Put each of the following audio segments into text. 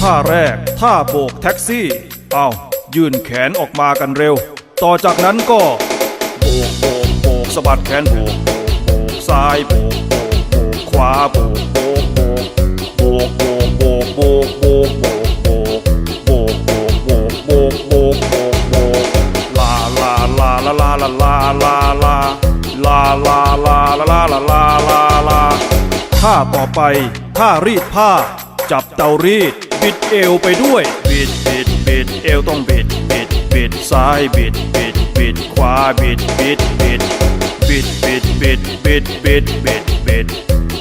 ท่าแรก ท่าโบกแท็กซี่ เอายื่นแขนออกมากันเร็ว ต่อจากนั้นก็โบกโบกโบกสะบัดแขนโบกโบกโบกซ้ายโบกโบกโบกขวาโบกโบกโบกโบกโบกโบกโบกโบกโบกโบกโบกโบกโบกโบกโบกโบกโบกลาลาลาลาลาลาลาลาลาลาลาลาลาลาลาลาลาลาท่าต่อไปท่ารีดผ้า จับเตารีด บิดเอวไปด้วย บิดบิดบิดเอวต้องบิดบิดบิดซ้ายบิดบิดบิดขวาบิดบิดบิดบิดบิดบิดบิดบิดบิดบิด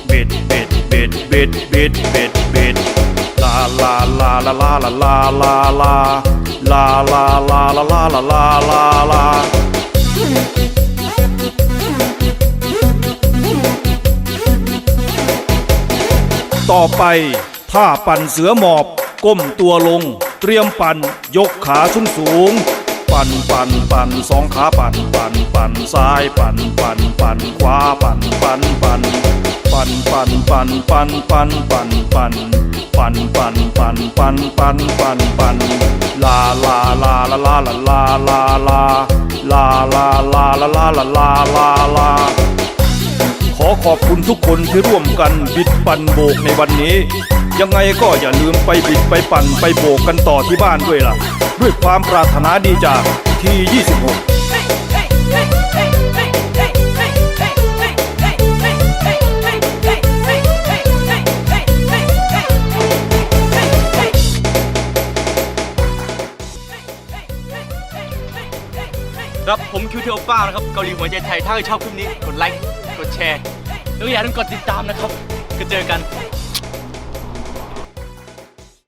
บิดบิดบิดบิดบิดบิดบิดลาลาลาลาลาลาลาลาลาลาลาลาลาลาลาลาลาลาต่อไปท่าปั่นเสือหมอบ ก้มตัวลง เตรียมปั่น ยกขาสูงสูง ปั่นปั่นปั่นสองขาปั่นปั่นปั่นซ้ายปั่นปั่นปั่นขวาปั่นปั่นปั่นปั่นปั่นปั่นปั่นปั่นปั่นปั่นปั่นปั่นปั่นปั่นปั่นปั่นปั่นลาลาลาลาลาลาลาลาลาลาลาลาลาลาลาลาลาลาขอขอบคุณทุกคนที่ร่วมกันบิดปั่นโบกในวันนี้ ยังไงก็อย่าลืมไปบิดไปปั่นไปโบกกันต่อที่บ้านด้วยล่ะ ด้วยความปรารถนาดีจากที26ครับผมคิวเทลป้านะครับเกาหลีหัวใจไทยถ้าชอบคลิปนี้กดไลค์กดแชร์แล้วอย่าลืมกดติดตามนะครับก็เจอกัน